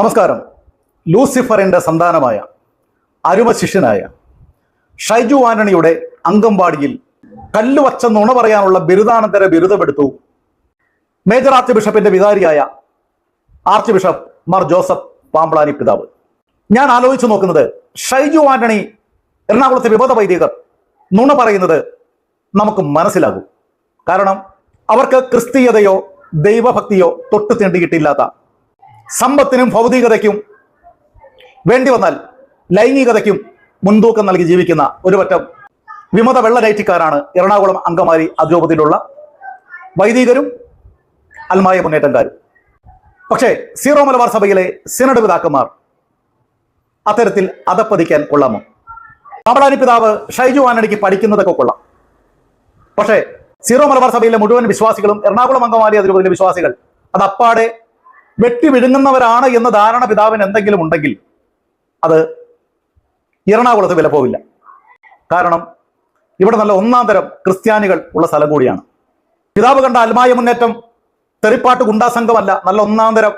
നമസ്കാരം. ലൂസിഫറിന്റെ സന്താനമായ അരുമശിഷ്യനായ ഷൈജു ആന്റണിയുടെ അങ്കമ്പാടിയിൽ കല്ലുവച്ച നുണ പറയാനുള്ള ബിരുദാനന്തര ബിരുദമെടുത്തു മേജർ ആർച്ച് ബിഷപ്പിന്റെ വികാരിയായ archbishop Mar Joseph Pamplany പിതാവ്. ഞാൻ ആലോചിച്ചു നോക്കുന്നത് ഷൈജു ആന്റണി എറണാകുളത്തെ വിമത വൈദികർ നുണ പറയുന്നത് നമുക്ക് മനസ്സിലാകും. കാരണം അവർക്ക് ക്രിസ്തീയതയോ ദൈവഭക്തിയോ തൊട്ടു തീണ്ടിയിട്ടില്ലാത്ത സമ്പത്തിനും ഭൗതികതയ്ക്കും വേണ്ടി വന്നാൽ ലൈംഗികതയ്ക്കും മുൻതൂക്കം നൽകി ജീവിക്കുന്ന ഒരു പറ്റം വിമത വെള്ളനൈറ്റിക്കാരാണ് എറണാകുളം അങ്കമാരി അധ്യൂപത്തിലുള്ള വൈദികരും അൽമായ മുന്നേറ്റക്കാരും. പക്ഷേ സീറോ മലബാർ സഭയിലെ സിനഡ് പിതാക്കന്മാർ അത്തരത്തിൽ അതപ്പതിക്കാൻ കൊള്ളാമോ? പാമ്പളാനി പിതാവ് ഷൈജു ആനടിക്ക് പഠിക്കുന്നതൊക്കെ കൊള്ളാം. പക്ഷേ സീറോ മലബാർ സഭയിലെ മുഴുവൻ വിശ്വാസികളും എറണാകുളം അങ്കമാലി അതിരൂപതയിലെ വിശ്വാസികൾ അത് അപ്പാടെ വെട്ടി വിഴുങ്ങുന്നവരാണ് എന്ന ധാരണ പിതാവിന് എന്തെങ്കിലും ഉണ്ടെങ്കിൽ അത് എറണാകുളത്ത് വില പോവില്ല. കാരണം ഇവിടെ നല്ല ഒന്നാം തരം ക്രിസ്ത്യാനികൾ ഉള്ള സ്ഥലം കൂടിയാണ്. പിതാവ് കണ്ട അൽമായ മുന്നേറ്റം തെറിപ്പാട്ട് ഗുണ്ടാ സംഘമല്ല നല്ല ഒന്നാം തരം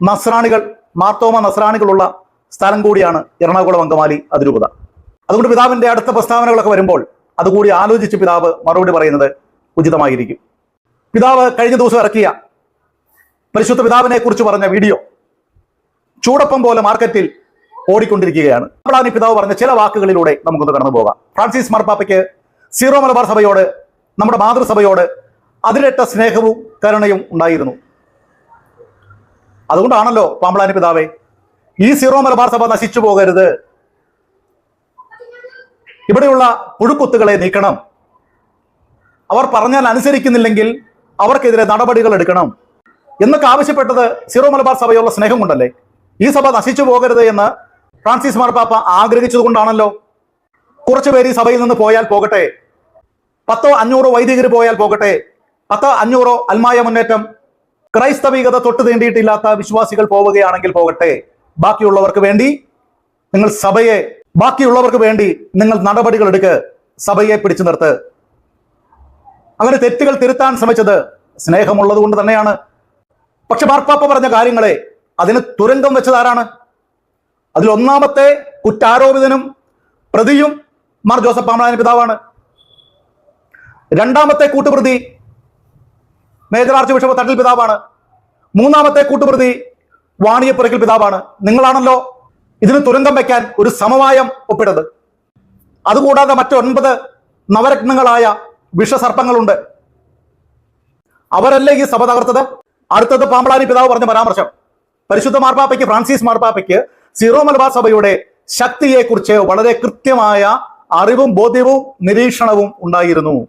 നസ്രാണികൾ മാർത്തോമ നസ്രാണികളുള്ള സ്ഥലം കൂടിയാണ് എറണാകുളം അങ്കമാലി അതിരൂപത. അതുകൊണ്ട് പിതാവിന്റെ അടുത്ത പ്രസ്താവനകളൊക്കെ വരുമ്പോൾ അതുകൂടി ആലോചിച്ച് പിതാവ് മറുപടി പറയുന്നത് ഉചിതമായിരിക്കും. പിതാവ് കഴിഞ്ഞ ദിവസം ഇറക്കിയ പരിശുദ്ധ പിതാവിനെ കുറിച്ച് പറഞ്ഞ വീഡിയോ ചൂടപ്പം പോലെ മാർക്കറ്റിൽ ഓടിക്കൊണ്ടിരിക്കുകയാണ്. നമ്മളാണ് പിതാവ് പറഞ്ഞ ചില വാക്കുകളിലൂടെ നമുക്കൊന്ന് കടന്നു പോകാം. ഫ്രാൻസിസ് മാർപ്പാപ്പയ്ക്ക് സീറോ മലബാർ സഭയോട് നമ്മുടെ മാതൃസഭയോട് അതിരട്ട സ്നേഹവും കരുണയും ഉണ്ടായിരുന്നു. അതുകൊണ്ടാണല്ലോ പാമ്പളാനി പിതാവെ ഈ സീറോ മലബാർ സഭ നശിച്ചു പോകരുത്. ഇവിടെയുള്ള പുഴുക്കുത്തുകളെ നീക്കണം. അവർ പറഞ്ഞാൽ അനുസരിക്കുന്നില്ലെങ്കിൽ അവർക്കെതിരെ നടപടികൾ എടുക്കണം. എന്നൊക്കെ ആവശ്യപ്പെട്ടത് സീറോ മലബാർ സഭയുള്ള സ്നേഹം കൊണ്ടല്ലേ? ഈ സഭ നശിച്ചു പോകരുത് എന്ന് ഫ്രാൻസിസ് മാർപ്പാപ്പ ആഗ്രഹിച്ചതുകൊണ്ടാണല്ലോ. കുറച്ചു പേര് ഈ സഭയിൽ നിന്ന് പോയാൽ പോകട്ടെ. പത്തോ അഞ്ഞൂറോ വൈദികർ പോയാൽ പോകട്ടെ. പത്തോ അഞ്ഞൂറോ അൽമായ മുന്നേറ്റം. ക്രൈസ്തവികത തൊട്ട് തീണ്ടിയിട്ടില്ലാത്ത വിശ്വാസികൾ പോവുകയാണെങ്കിൽ പോകട്ടെ. ബാക്കിയുള്ളവർക്ക് വേണ്ടി നിങ്ങൾ സഭയെ ബാക്കിയുള്ളവർക്ക് വേണ്ടി നിങ്ങൾ നടപടികൾ എടുക്ക്. സഭയെ പിടിച്ചു നിർത്ത്. അങ്ങനെ തെറ്റുകൾ തിരുത്താൻ ശ്രമിച്ചത് സ്നേഹമുള്ളത് കൊണ്ട് തന്നെയാണ്. പക്ഷെ മാർപ്പാപ്പ പറഞ്ഞ കാര്യങ്ങളെ അതിന് തുരങ്കം വെച്ചത് ആരാണ് അതിൽ ഒന്നാമത്തെ കുറ്റാരോപിതനും പ്രതിയും മാർ ജോസഫ് പാമ്പളാനി പിതാവാണ്. രണ്ടാമത്തെ കൂട്ടുപ്രതി മേജർ ആർച്ച് ബിഷപ്പ് തട്ടിൽ പിതാവാണ്. മൂന്നാമത്തെ കൂട്ടുപ്രതി വാണിയപ്പുറയ്ക്കൽ പിതാവാണ്. നിങ്ങളാണല്ലോ ഇതിന് തുരങ്കം വയ്ക്കാൻ ഒരു സമവായം ഒപ്പിടത് അതുകൂടാതെ മറ്റൊൻപത് നവരത്നങ്ങളായ വിഷസർപ്പങ്ങളുണ്ട്. അവരല്ലേ ഈ സഭ തകർത്തത്? അടുത്തത് പാമ്പളാനി പിതാവ് പറഞ്ഞ പരാമർശം. പരിശുദ്ധ മാർപ്പാപ്പയ്ക്ക് ഫ്രാൻസിസ് മാർപ്പാപ്പയ്ക്ക് സീറോ മലബാർ സഭയുടെ ശക്തിയെക്കുറിച്ച് വളരെ കൃത്യമായ അറിവും ബോധ്യവും നിരീക്ഷണവും ഉണ്ടായിരുന്നു.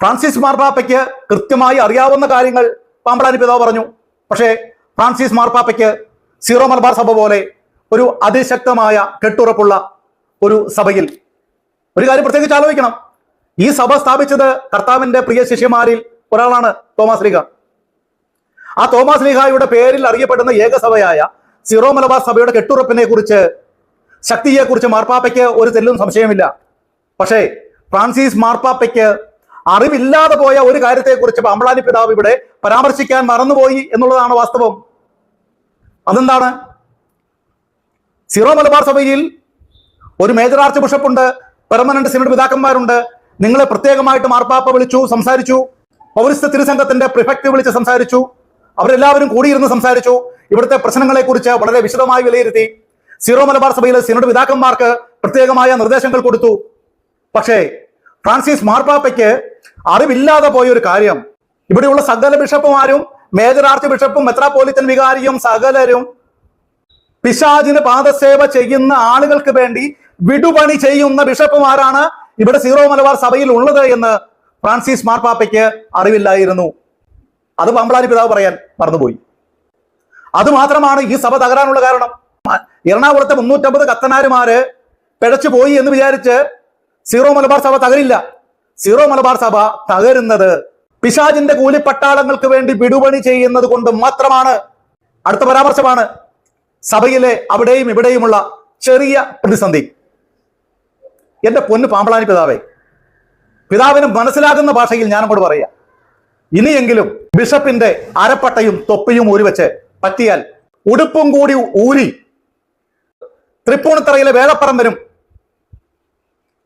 ഫ്രാൻസിസ് മാർപ്പാപ്പയ്ക്ക് കൃത്യമായി അറിയാവുന്ന കാര്യങ്ങൾ പാമ്പളാനി പിതാവ് പറഞ്ഞു. പക്ഷേ ഫ്രാൻസിസ് മാർപ്പാപ്പയ്ക്ക് സീറോ മലബാർ സഭ പോലെ ഒരു അതിശക്തമായ കെട്ടുറപ്പുള്ള ഒരു സഭയിൽ. ഒരു കാര്യം പ്രത്യേകിച്ച് ആലോചിക്കണം. ഈ സഭ സ്ഥാപിച്ചത് കർത്താവിന്റെ പ്രിയ ശിഷ്യമാരിൽ ഒരാളാണ് തോമസ് ലീഗ ആ തോമസ് ലീഹായുടെ പേരിൽ അറിയപ്പെടുന്ന ഏകസഭയായ സിറോ മലബാർ സഭയുടെ കെട്ടുറപ്പിനെ കുറിച്ച് ശക്തിയെ കുറിച്ച് മാർപ്പാപ്പയ്ക്ക് ഒരു തെല്ലും സംശയമില്ല. പക്ഷേ ഫ്രാൻസിസ് മാർപ്പാപ്പയ്ക്ക് അറിവില്ലാതെ പോയ ഒരു കാര്യത്തെക്കുറിച്ച് അമ്പളാനി പിതാവ് ഇവിടെ പരാമർശിക്കാൻ മറന്നുപോയി എന്നുള്ളതാണ് വാസ്തവം. അതെന്താണ്? സിറോ മലബാർ സഭയിൽ ഒരു മേജർ ആർച്ച് ബിഷപ്പ് ഉണ്ട് പെർമനന്റ് സിനഡ് പിതാക്കന്മാരുണ്ട്. നിങ്ങളെ പ്രത്യേകമായിട്ട് മാർപ്പാപ്പ വിളിച്ചു സംസാരിച്ചു. പൗരസ്ത്യ തിരുസംഘത്തിന്റെ പ്രിഫക്റ്റ് വിളിച്ച് സംസാരിച്ചു. അവരെല്ലാവരും കൂടിയിരുന്ന് സംസാരിച്ചു. ഇവിടുത്തെ പ്രശ്നങ്ങളെ കുറിച്ച് വളരെ വിശദമായി വിലയിരുത്തി. സീറോ മലബാർ സഭയിലെ സിനഡ് പിതാക്കന്മാർക്ക് പ്രത്യേകമായ നിർദ്ദേശങ്ങൾ കൊടുത്തു. പക്ഷേ ഫ്രാൻസിസ് മാർപ്പാപ്പയ്ക്ക് അറിവില്ലാതെ പോയ ഒരു കാര്യം. ഇവിടെയുള്ള സകല ബിഷപ്പുമാരും മേജർ ആർച്ച് ബിഷപ്പും മെത്രാപോലിത്തൻ വികാരിയും സകലരും പിശാചിന് പാദസേവ ചെയ്യുന്ന ആളുകൾക്ക് വേണ്ടി വിടുപണി ചെയ്യുന്ന ബിഷപ്പുമാരാണ് ഇവിടെ സീറോ മലബാർ സഭയിൽ ഉള്ളത് എന്ന് ഫ്രാൻസിസ് മാർപ്പാപ്പയ്ക്ക് അറിവില്ലായിരുന്നു. അത് പാമ്പളാരി പിതാവ് പറയാൻ മറന്നുപോയി. അത് മാത്രമാണ് ഈ സഭ തകരാനുള്ള കാരണം. എറണാകുളത്തെ മുന്നൂറ്റമ്പത് കത്തനാരുമാര് പിഴച്ചു പോയി എന്ന് വിചാരിച്ച് സീറോ മലബാർ സഭ തകരില്ല. സീറോ മലബാർ സഭ തകരുന്നത് പിശാജിന്റെ കൂലിപ്പട്ടാളങ്ങൾക്ക് വേണ്ടി വിടുപണി ചെയ്യുന്നത് കൊണ്ട് മാത്രമാണ്. അടുത്ത പരാമർശമാണ്. സഭയിലെ അവിടെയും ഇവിടെയുമുള്ള ചെറിയ പ്രതിസന്ധി. എന്റെ പൊന്ന് പാമ്പളാനി പിതാവേ പിതാവിന് മനസ്സിലാകുന്ന ഭാഷയിൽ ഞാൻ അങ്ങോട്ട് പറയാം. ഇനിയെങ്കിലും ബിഷപ്പിന്റെ അരപ്പട്ടയും തൊപ്പിയും ഊരി വെച്ച് പറ്റിയാൽ ഉടുപ്പും കൂടി ഊരി തൃപ്പൂണിത്തറയിലെ വേലപ്പറമ്പനും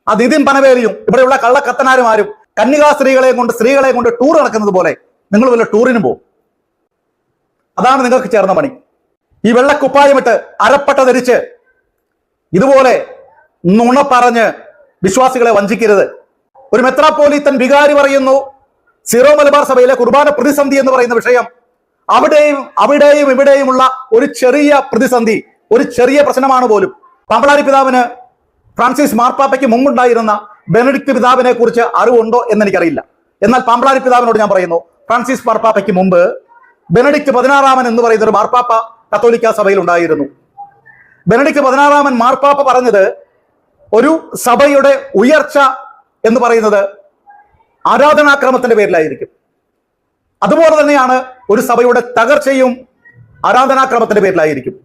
ആ നിതിൻ പനവേലിയും ഇവിടെയുള്ള കള്ളക്കത്തനാരുമാരും കന്യകാ സ്ത്രീകളെ കൊണ്ട് സ്ത്രീകളെ കൊണ്ട് ടൂർ നടക്കുന്നത് പോലെ നിങ്ങൾ വല്ല ടൂറിന് പോകും അതാണ് നിങ്ങൾക്ക് ചേർന്ന പണി. ഈ വെള്ളക്കുപ്പായമിട്ട് അരപ്പട്ട ധരിച്ച് ഇതുപോലെ നുണ പറഞ്ഞ് വിശ്വാസികളെ വഞ്ചിക്കരുത്. ഒരു മെത്രാപ്പോലീത്തൻ വികാരി പറയുന്നു സീറോ മലബാർ സഭയിലെ കുർബാന പ്രതിസന്ധി എന്ന് പറയുന്ന വിഷയം അവിടെയും അവിടെയും ഇവിടെയുമുള്ള ഒരു ചെറിയ പ്രതിസന്ധി ഒരു ചെറിയ പ്രശ്നമാണ് പോലും. പാമ്പളാരി പിതാവിന് ഫ്രാൻസിസ് മാർപ്പാപ്പയ്ക്ക് മുമ്പുണ്ടായിരുന്ന ബെനഡിക്ട് പിതാവിനെ കുറിച്ച് അറിവുണ്ടോ എന്ന് എനിക്കറിയില്ല എന്നാൽ പാമ്പളാരി പിതാവിനോട് ഞാൻ പറയുന്നു ഫ്രാൻസിസ് മാർപ്പാപ്പയ്ക്ക് മുമ്പ് ബെനഡിക്ട് പതിനാറാമൻ എന്ന് പറയുന്ന ഒരു മാർപ്പാപ്പ കത്തോലിക്ക സഭയിൽ ഉണ്ടായിരുന്നു. ബെനഡിക്ട് പതിനാറാമൻ മാർപ്പാപ്പ പറഞ്ഞത് ഒരു സഭയുടെ ഉയർച്ച എന്ന് പറയുന്നത് ആരാധനാക്രമത്തിന്റെ പേരിലായിരിക്കും. അതുപോലെ തന്നെയാണ് ഒരു സഭയുടെ തകർച്ചയും ആരാധനാക്രമത്തിന്റെ പേരിലായിരിക്കും.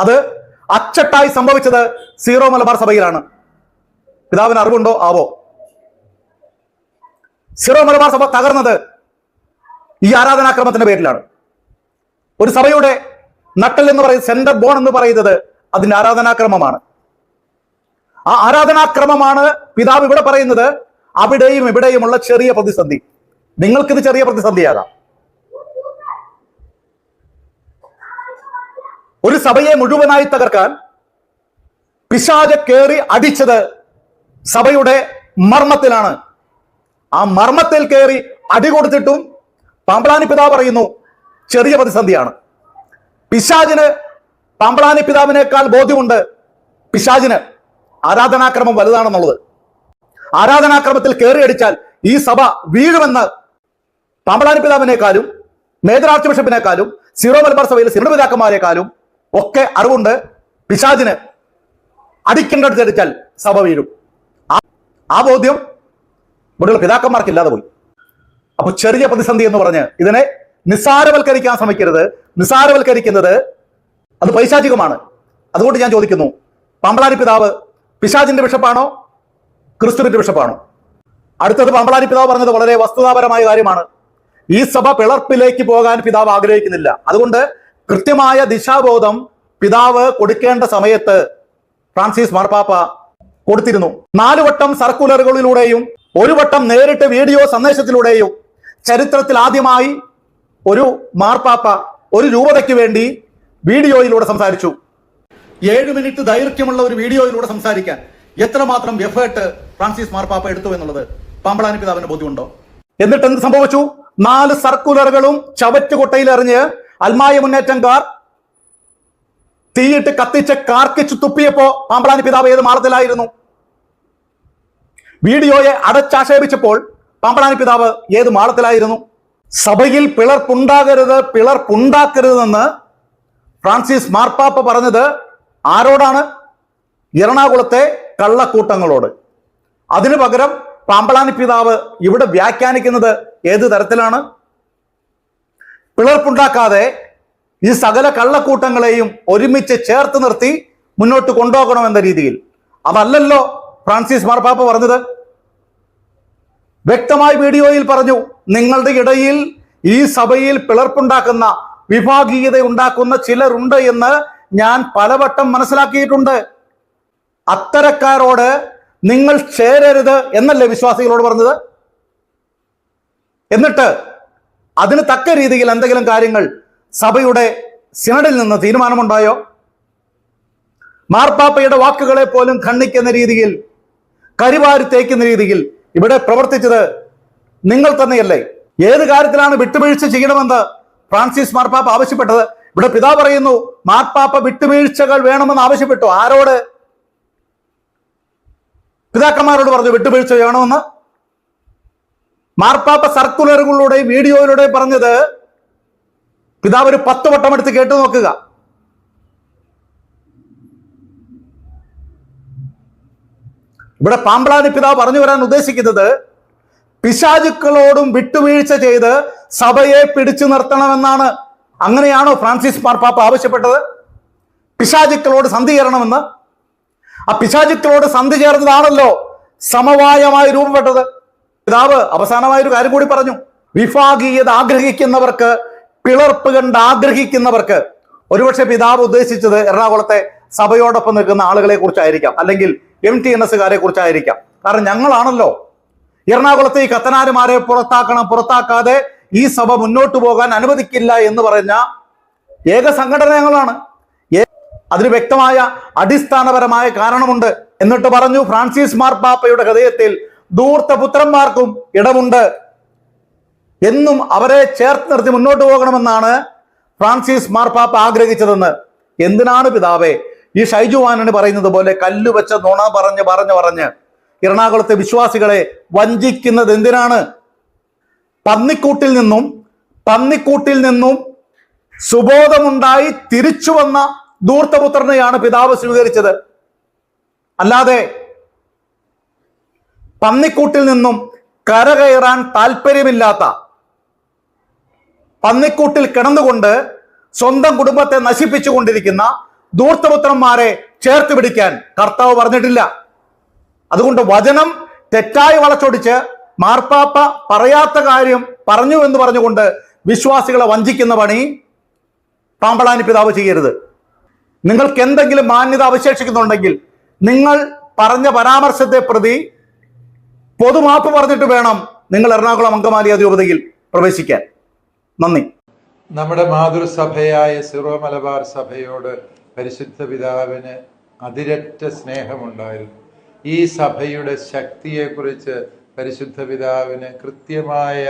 അത് അച്ചട്ടായി സംഭവിച്ചത് സീറോ മലബാർ സഭയിലാണ്. പിതാവിന് അറിവുണ്ടോ? ആവോ. സീറോ മലബാർ സഭ തകർന്നത് ഈ ആരാധനാക്രമത്തിന്റെ പേരിലാണ്. ഒരു സഭയുടെ നട്ടൽ എന്ന് പറയുന്നത് സെന്റർ ബോൺ എന്ന് പറയുന്നത് അതിന്റെ ആരാധനാക്രമമാണ്. ആ ആരാധനാക്രമമാണ് പിതാവ് ഇവിടെ പറയുന്നത് അവിടെയും ഇവിടെയുമുള്ള ചെറിയ പ്രതിസന്ധി. നിങ്ങൾക്കിത് ചെറിയ പ്രതിസന്ധിയാകാം. ഒരു സഭയെ മുഴുവനായി തകർക്കാൻ പിശാച കയറി അടിച്ചത് സഭയുടെ മർമ്മത്തിലാണ്. ആ മർമ്മത്തിൽ കയറി അടി കൊടുത്തിട്ടും പാമ്പളാനി പിതാവ് പറയുന്നു ചെറിയ പ്രതിസന്ധിയാണ്. പിശാചിന് പാമ്പളാനി പിതാവിനേക്കാൾ ബോധ്യമുണ്ട്. പിശാചിന് ആരാധനാക്രമം വലുതാണെന്നുള്ളത്. ആരാധനാക്രമത്തിൽ കയറി അടിച്ചാൽ ഈ സഭ വീഴുമെന്ന് പാമ്പളാനി പിതാവിനേക്കാളും മേജർ ബിഷപ്പിനേക്കാളും സീറോ മലബാർ സഭയിലെ സിറിഡ് പിതാക്കന്മാരെക്കാളും ഒക്കെ അറിവുണ്ട്. പിശാദിന് അടിക്കേണ്ടടുത്ത് അടിച്ചാൽ സഭ വീഴും. ആ- ആ ബോധ്യം ഇവിടെയുള്ള പിതാക്കന്മാർക്ക് ഇല്ലാതെ പോയി. അപ്പൊ ചെറിയ പ്രതിസന്ധി എന്ന് പറഞ്ഞ് ഇതിനെ നിസ്സാരവൽക്കരിക്കാൻ ശ്രമിക്കരുത്. നിസ്സാരവൽക്കരിക്കുന്നത് അത് പൈശാചികമാണ്. അതുകൊണ്ട് ഞാൻ ചോദിക്കുന്നു പാമ്പളാരി പിതാവ് പിശാചിന്റെ ബിഷപ്പാണോ ക്രിസ്തുവിന്റെ ബിഷപ്പാണോ. അടുത്തത് പാമ്പളാരി പിതാവ് പറഞ്ഞത് വളരെ വസ്തുതാപരമായ കാര്യമാണ്. ഈ സഭ പിളർപ്പിലേക്ക് പോകാൻ പിതാവ് ആഗ്രഹിക്കുന്നില്ല. അതുകൊണ്ട് കൃത്യമായ ദിശാബോധം പിതാവ് കൊടുക്കേണ്ട സമയത്ത് ഫ്രാൻസിസ് മാർപ്പാപ്പ കൊടുത്തിരുന്നു. നാലു വട്ടം സർക്കുലറുകളിലൂടെയും ഒരു വട്ടം നേരിട്ട് വീഡിയോ സന്ദേശത്തിലൂടെയും ചരിത്രത്തിൽ ആദ്യമായി ഒരു മാർപ്പാപ്പ ഒരു രൂപതയ്ക്ക് വേണ്ടി വീഡിയോയിലൂടെ സംസാരിച്ചു. ഏഴ് മിനിറ്റ് ദൈർഘ്യമുള്ള ഒരു വീഡിയോയിലൂടെ സംസാരിക്കാൻ. എത്രമാത്രം എഫേർട്ട് ഫ്രാൻസിസ് മാർപ്പാപ്പ എടുത്തു എന്നുള്ളത് പാമ്പളാനി പിതാവിന് ബോധ്യമുണ്ടോ? എന്നിട്ട് എന്ത് സംഭവിച്ചു? നാല് സർക്കുലറുകളും ചവറ്റുകൊട്ടയിൽ എറിഞ്ഞ് അൽമായ മുന്നേറ്റംകാർ തീയിട്ട് കത്തിച്ച് കാർക്കിച്ചു തുപ്പിയപ്പോ പാമ്പളാനി പിതാവ് ഏത് മാളത്തിലായിരുന്നു വീഡിയോയെ അടച്ചാക്ഷേപിച്ചപ്പോൾ പാമ്പളാനി പിതാവ് ഏത് മാളത്തിലായിരുന്നു സഭയിൽ പിളർപ്പുണ്ടാകരുത് പിളർപ്പുണ്ടാക്കരുതെന്ന് ഫ്രാൻസിസ് മാർപ്പാപ്പ പറഞ്ഞത് ആരോടാണ്? എറണാകുളത്തെ കള്ളക്കൂട്ടങ്ങളോട്. അതിനു പകരം പാമ്പളാനി പിതാവ് ഇവിടെ വ്യാഖ്യാനിക്കുന്നത് ഏത് തരത്തിലാണ്? പിളർപ്പുണ്ടാക്കാതെ ഈ സകല കള്ളക്കൂട്ടങ്ങളെയും ഒരുമിച്ച് ചേർത്ത് നിർത്തി മുന്നോട്ട് കൊണ്ടുപോകണമെന്ന രീതിയിൽ. അതല്ലല്ലോ ഫ്രാൻസിസ് മാർപ്പാപ്പ പറഞ്ഞത്? വ്യക്തമായി വീഡിയോയിൽ പറഞ്ഞു നിങ്ങളുടെ ഇടയിൽ ഈ സഭയിൽ പിളർപ്പുണ്ടാക്കുന്ന വിഭാഗീയത ഉണ്ടാക്കുന്ന ചിലരുണ്ട് എന്ന് ഞാൻ പലവട്ടം മനസ്സിലാക്കിയിട്ടുണ്ട്. അത്തരക്കാരോട് നിങ്ങൾ ചേരരുത് എന്നല്ലേ വിശ്വാസികളോട് പറഞ്ഞത്? എന്നിട്ട് അതിന് തക്ക രീതിയിൽ എന്തെങ്കിലും കാര്യങ്ങൾ സഭയുടെ സിനഡിൽ നിന്ന് തീരുമാനമുണ്ടായോ? മാർപ്പാപ്പയുടെ വാക്കുകളെ പോലും ഖണ്ഡിക്കുന്ന രീതിയിൽ കരിവാരി തേക്കുന്ന രീതിയിൽ ഇവിടെ പ്രവർത്തിച്ചത് നിങ്ങൾ തന്നെയല്ലേ? ഏത് കാര്യത്തിലാണ് വിട്ടുവീഴ്ച ചെയ്യണമെന്ന് ഫ്രാൻസിസ് മാർപ്പാപ്പ ആവശ്യപ്പെട്ടത്? ഇവിടെ പിതാ പറയുന്നു മാർപ്പാപ്പ വിട്ടുവീഴ്ചകൾ വേണമെന്ന് ആവശ്യപ്പെട്ടു. ആരോട്? പിതാക്കന്മാരോട് പറഞ്ഞു വിട്ടുവീഴ്ച വേണമെന്ന്. മാർപ്പാപ്പ സർക്കുലറുകളിലൂടെ വീഡിയോയിലൂടെ പറഞ്ഞത് പിതാവ് ഒരു പത്ത് വട്ടം എടുത്ത് കേട്ടു നോക്കുക. ഇവിടെ പാമ്പളാനി പിതാവ് പറഞ്ഞു വരാൻ ഉദ്ദേശിക്കുന്നത് പിശാചുക്കളോടും വിട്ടുവീഴ്ച ചെയ്ത് സഭയെ പിടിച്ചു നിർത്തണമെന്നാണ്. അങ്ങനെയാണോ ഫ്രാൻസിസ് മാർപ്പാപ്പ ആവശ്യപ്പെട്ടത്? പിശാചുക്കളോട് സന്ധി ആ പിശാചിത്തിനോട് സന്ധി ചേർന്നതാണല്ലോ സമവായമായി രൂപപ്പെട്ടത്. പിതാവ് അവസാനമായ ഒരു കാര്യം കൂടി പറഞ്ഞു. വിഭാഗീയത ആഗ്രഹിക്കുന്നവർക്ക് പിളർപ്പ് കണ്ട് ആഗ്രഹിക്കുന്നവർക്ക് ഒരുപക്ഷെ പിതാവ് ഉദ്ദേശിച്ചത് എറണാകുളത്തെ സഭയോടൊപ്പം നിൽക്കുന്ന ആളുകളെ കുറിച്ചായിരിക്കാം. അല്ലെങ്കിൽ എം ടി എൻ എസ്സുകാരെ കുറിച്ചായിരിക്കാം. കാരണം ഞങ്ങളാണല്ലോ. എറണാകുളത്തെ ഈ കത്തനാരുമാരെ പുറത്താക്കണം പുറത്താക്കാതെ ഈ സഭ മുന്നോട്ട് പോകാൻ അനുവദിക്കില്ല എന്ന് പറഞ്ഞ ഏക സംഘടന ഞങ്ങളാണ് അതിന് വ്യക്തമായ അടിസ്ഥാനപരമായ കാരണമുണ്ട്. എന്നിട്ട് പറഞ്ഞു ഫ്രാൻസിസ് മാർപ്പാപ്പയുടെ ഹൃദയത്തിൽ ദൂർത്ത പുത്രന്മാർക്കും ഇടമുണ്ട്. എന്നും അവരെ ചേർത്ത് നിർത്തി മുന്നോട്ട് പോകണമെന്നാണ് ഫ്രാൻസിസ് മാർപ്പാപ്പ ആഗ്രഹിച്ചതെന്ന്. എന്തിനാണ് പിതാവേ? ഈ ഷൈജു ആനണി പറയുന്നത് പോലെ കല്ലു വെച്ച നുണ പറഞ്ഞ് പറഞ്ഞ് പറഞ്ഞ് എറണാകുളത്തെ വിശ്വാസികളെ വഞ്ചിക്കുന്നത് എന്തിനാണ്? പന്നിക്കൂട്ടിൽ നിന്നും പന്നിക്കൂട്ടിൽ നിന്നും സുബോധമുണ്ടായി തിരിച്ചു വന്ന ധൂർത്തപുത്രനെയാണ് പിതാവ് സ്വീകരിച്ചത്. അല്ലാതെ പന്നിക്കൂട്ടിൽ നിന്നും കരകയറാൻ താല്പര്യമില്ലാത്ത പന്നിക്കൂട്ടിൽ കിടന്നുകൊണ്ട് സ്വന്തം കുടുംബത്തെ നശിപ്പിച്ചുകൊണ്ടിരിക്കുന്ന ദൂർത്തപുത്രന്മാരെ ചേർത്ത് പിടിക്കാൻ കർത്താവ് പറഞ്ഞിട്ടില്ല. അതുകൊണ്ട് വചനം തെറ്റായി വളച്ചൊടിച്ച് മാർപ്പാപ്പ പറയാത്ത കാര്യം പറഞ്ഞു എന്ന് പറഞ്ഞുകൊണ്ട് വിശ്വാസികളെ വഞ്ചിക്കുന്ന പണി പാമ്പളാനി പിതാവ് ചെയ്യരുത്. നിങ്ങൾക്ക് എന്തെങ്കിലും മാന്യത അവശേഷിക്കുന്നുണ്ടെങ്കിൽ നിങ്ങൾ പറഞ്ഞ പരാമർശത്തെ പ്രതി പൊതുമാപ്പ് പറഞ്ഞിട്ട് വേണം നിങ്ങൾ എറണാകുളം അങ്കമാലി അതിരൂപതയിൽ പ്രവേശിക്കാൻ. നന്ദി. നമ്മുടെ മാതൃസഭയായ സിറോ മലബാർ സഭയോട് പരിശുദ്ധ പിതാവിന് അതിരറ്റ സ്നേഹമുണ്ടായിരുന്നു. ഈ സഭയുടെ ശക്തിയെക്കുറിച്ച് പരിശുദ്ധ പിതാവിന് കൃത്യമായ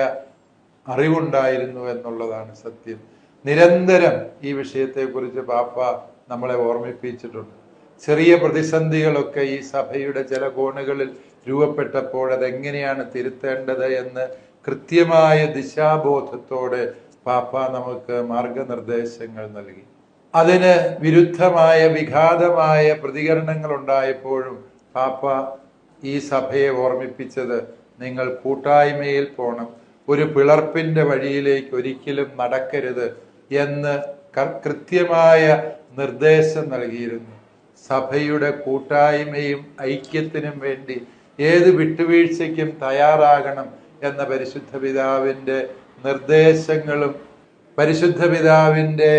അറിവുണ്ടായിരുന്നു എന്നുള്ളതാണ് സത്യം. നിരന്തരം ഈ വിഷയത്തെക്കുറിച്ച് പാപ്പ നമ്മളെ ഓർമ്മിപ്പിച്ചിട്ടുണ്ട്. ചെറിയ പ്രതിസന്ധികളൊക്കെ ഈ സഭയുടെ ചില കോണുകളിൽ രൂപപ്പെട്ടപ്പോൾ അതെങ്ങനെയാണ് തിരുത്തേണ്ടത് എന്ന് കൃത്യമായ ദിശാബോധത്തോടെ പാപ്പ നമുക്ക് മാർഗനിർദ്ദേശങ്ങൾ നൽകി. അതിന് വിരുദ്ധമായ വിഘാതമായ പ്രതികരണങ്ങൾ ഉണ്ടായപ്പോഴും പാപ്പ ഈ സഭയെ ഓർമ്മിപ്പിച്ചത് നിങ്ങൾ കൂട്ടായ്മയിൽ പോണം. ഒരു പിളർപ്പിന്റെ വഴിയിലേക്ക് ഒരിക്കലും നടക്കരുത് എന്ന് കൃത്യമായ നിർദ്ദേശം നൽകിയിരുന്നു. സഭയുടെ കൂട്ടായ്മയും ഐക്യത്തിനും വേണ്ടി ഏത് വിട്ടുവീഴ്ചയ്ക്കും തയ്യാറാകണം എന്ന പരിശുദ്ധ പിതാവിന്റെ നിർദ്ദേശങ്ങളും പരിശുദ്ധ പിതാവിന്റെ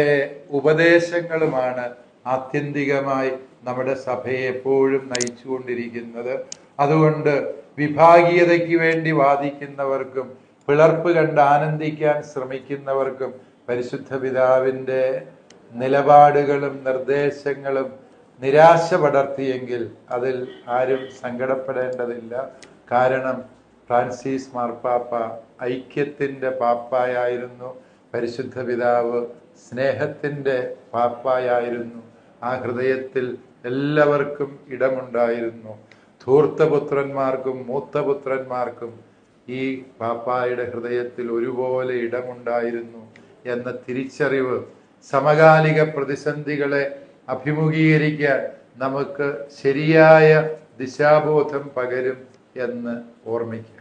ഉപദേശങ്ങളുമാണ് ആത്യന്തികമായി നമ്മുടെ സഭയെ എപ്പോഴും നയിച്ചുകൊണ്ടിരിക്കുന്നത്. അതുകൊണ്ട് വിഭാഗീയതയ്ക്ക് വേണ്ടി വാദിക്കുന്നവർക്കും പിളർപ്പ് കണ്ട് ആനന്ദിക്കാൻ ശ്രമിക്കുന്നവർക്കും പരിശുദ്ധ പിതാവിന്റെ നിലപാടുകളും നിർദ്ദേശങ്ങളും നിരാശ പടർത്തിയെങ്കിൽ അതിൽ ആരും സങ്കടപ്പെടേണ്ടതില്ല. കാരണം ഫ്രാൻസിസ് മാർപ്പാപ്പ ഐക്യത്തിന്റെ പാപ്പായായിരുന്നു പരിശുദ്ധ പിതാവ് സ്നേഹത്തിന്റെ പാപ്പായായിരുന്നു ആ ഹൃദയത്തിൽ എല്ലാവർക്കും ഇടമുണ്ടായിരുന്നു. ധൂർത്തപുത്രന്മാർക്കും മൂത്തപുത്രന്മാർക്കും ഈ പാപ്പായുടെ ഹൃദയത്തിൽ ഒരുപോലെ ഇടമുണ്ടായിരുന്നു എന്ന തിരിച്ചറിവ് സമകാലിക പ്രതിസന്ധികളെ അഭിമുഖീകരിക്കാൻ നമുക്ക് ശരിയായ ദിശാബോധം പകരും എന്ന് ഓർമ്മിക്കുക.